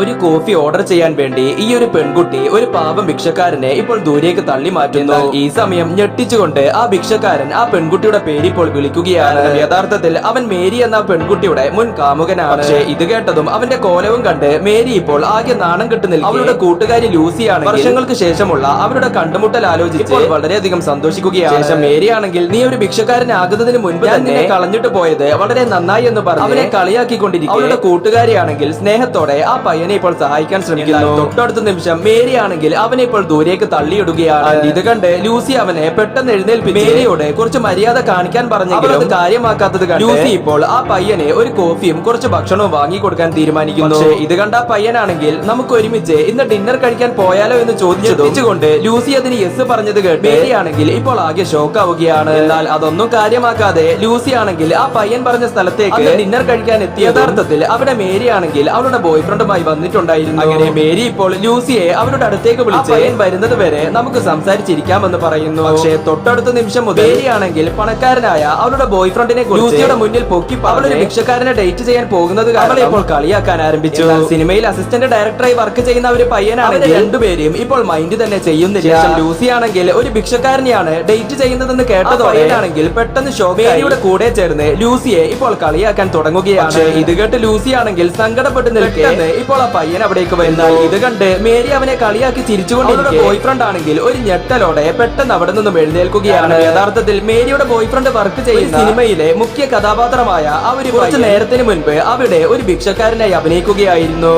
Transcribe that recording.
ഒരു coffee order ചെയ്യാൻ വേണ്ടി ഈ ഒരു പെൺകുട്ടി ഒരു പാവം ഭിക്ഷക്കാരനെ ഇപ്പോൾ ദൂരേക്ക് തള്ളി മാറ്റുന്നു. ഈ സമയം ഞെട്ടിച്ചുകൊണ്ട് ആ ഭിക്ഷക്കാരൻ ആ പെൺകുട്ടിയുടെ പേര് ഇപ്പോൾ വിളിക്കുകയാണ്. യഥാർത്ഥത്തിൽ അവൻ മേരി എന്ന പെൺകുട്ടിയുടെ മുൻ കാമുകനാണ്. പക്ഷേ ഇത് കേട്ടതും അവന്റെ കോലവും കണ്ട് മേരി ഇപ്പോൾ ആകെ നാണം കെട്ട് നിൽക്കും അവരുടെ കൂട്ടുകാരി ലൂസിയാണ് വർഷങ്ങൾക്ക് ശേഷമുള്ള അവരുടെ കണ്ടുമുട്ടൽ ആലോചിച്ച് വളരെയധികം സന്തോഷിക്കുകയാണ്. ശേഷം മേരി ആണെങ്കിൽ നീ ഒരു ഭിക്ഷക്കാരനാകുന്നതിന് മുൻപ് തന്നെ കളഞ്ഞിട്ട് പോയത് വളരെ നന്നായി എന്ന് പറഞ്ഞു. അവനെ കളിയാക്കിക്കൊണ്ടിരിക്കും. അവരുടെ കൂട്ടുകാരിയാണെങ്കിൽ സ്നേഹത്തോടെ ആ പയ്യനെ ഇപ്പോൾ സഹായിക്കാൻ ശ്രമിക്കുന്നു. തൊട്ടടുത്ത നിമിഷം മേരി ആണെങ്കിൽ അവനെ ഇപ്പോൾ ദൂരേക്ക് തള്ളിയിടുകയാണ്. ഇത് കണ്ട് ലൂസി അവനെ പെട്ടെന്ന് എഴുന്നേൽപ്പിച്ച് മേരിയോട് കുറച്ച് മര്യാദ കാണിക്കാൻ പറഞ്ഞെങ്കിലും അത് കാര്യമാക്കാത്തത് കണ്ട് ലൂസി ഇപ്പോൾ ആ പയ്യനെ ഒരു കോഫിയും കുറച്ച് ഭക്ഷണവും വാങ്ങി കൊടുക്കാൻ തീരുമാനിക്കുന്നു ഇത് കണ്ട ആ പയ്യനാണെങ്കിൽ നമുക്ക് ഒരുമിച്ച് ഇന്ന് ഡിന്നർ കഴിക്കാൻ പോയാലോ എന്ന് ചോദിച്ചുകൊണ്ട് ലൂസി അതിന് യെസ് പറഞ്ഞത് കേട്ട് മേരി ആണെങ്കിൽ ഇപ്പോൾ ആകെ ഷോക്ക് ആവുകയാണ് എന്നാൽ അതൊന്നും കാര്യമാക്കാതെ ലൂസി ആണെങ്കിൽ ആ പയ്യൻ പറഞ്ഞ സ്ഥലത്തേക്ക് ഡിന്നർ കഴിക്കാൻ എത്തിയ യഥാർത്ഥത്തിൽ അവിടെ മേരി ആണെങ്കിൽ അവളുടെ ബോയ് ഫ്രണ്ടുമായി വന്നിട്ടുണ്ടായിരുന്നു. അങ്ങനെ മേരി ഇപ്പോൾ ലൂസിയെ അവരുടെ അടുത്തേക്ക് വിളിച്ച് വരുന്നത് വരെ നമുക്ക് സംസാരിച്ചിരിക്കാമെന്ന് പറയുന്നു. പക്ഷേ തൊട്ടടുത്ത നിമിഷം മുതൽ മേരി ആണെങ്കിൽ പണക്കാരനായ അവളുടെ ബോയ് ഫ്രണ്ടിനെ ലൂസിയുടെ മുന്നിൽ പൊക്കി അവളൊരു ഭിക്ഷക്കാരനെ ഡേറ്റ് ചെയ്യാൻ പോകുന്നത് അവളെ ഇപ്പോൾ കളിയാക്കാൻ ആരംഭിച്ചു. സിനിമയിൽ അസിസ്റ്റന്റ് ഡയറക്ടറായി വർക്ക് ചെയ്യുന്ന ഒരു പയ്യനാണെങ്കിൽ രണ്ടുപേരും ഇപ്പോൾ മൈൻഡ് തന്നെ ചെയ്യുന്നില്ല. ലൂസി ആണെങ്കിൽ ഒരു ഭിക്ഷക്കാരനെയാണ് ഡേറ്റ് ചെയ്യുന്നതെന്ന് കേട്ടതോടെ ആണെങ്കിൽ പെട്ടെന്ന് ഷോകയുടെ കൂടെ ചേർന്ന് ലൂസിയെ ഇപ്പോൾ കളിയാക്കാൻ തുടങ്ങുകയാണ്. ഇത് കേട്ട് ലൂസി ആണെങ്കിൽ സങ്കടപ്പെട്ട് നിൽക്കുന്നത് ഇപ്പോൾ ആ പയ്യൻ അവിടേക്ക് വരുന്നാൽ ഇത് കണ്ട് മേരി അവനെ കളിയാക്കി ചിരിച്ചുകൊണ്ടിരിക്കെ. ബോയ് ഫ്രണ്ട് ആണെങ്കിൽ ഒരു ഞെട്ടലോടെ പെട്ടെന്ന് അവിടെ നിന്നും എഴുന്നേൽക്കുകയാണ്. യഥാർത്ഥത്തിൽ മേരിയുടെ ബോയ് ഫ്രണ്ട് വർക്ക് ചെയ്യുന്ന സിനിമയിലെ മുഖ്യ കഥാപാത്രമായ അവർ കുറച്ച് നേരത്തിന് മുൻപ് അവിടെ ഒരു ഭിക്ഷക്കാരനായി അഭിനയിക്കുകയായിരുന്നു.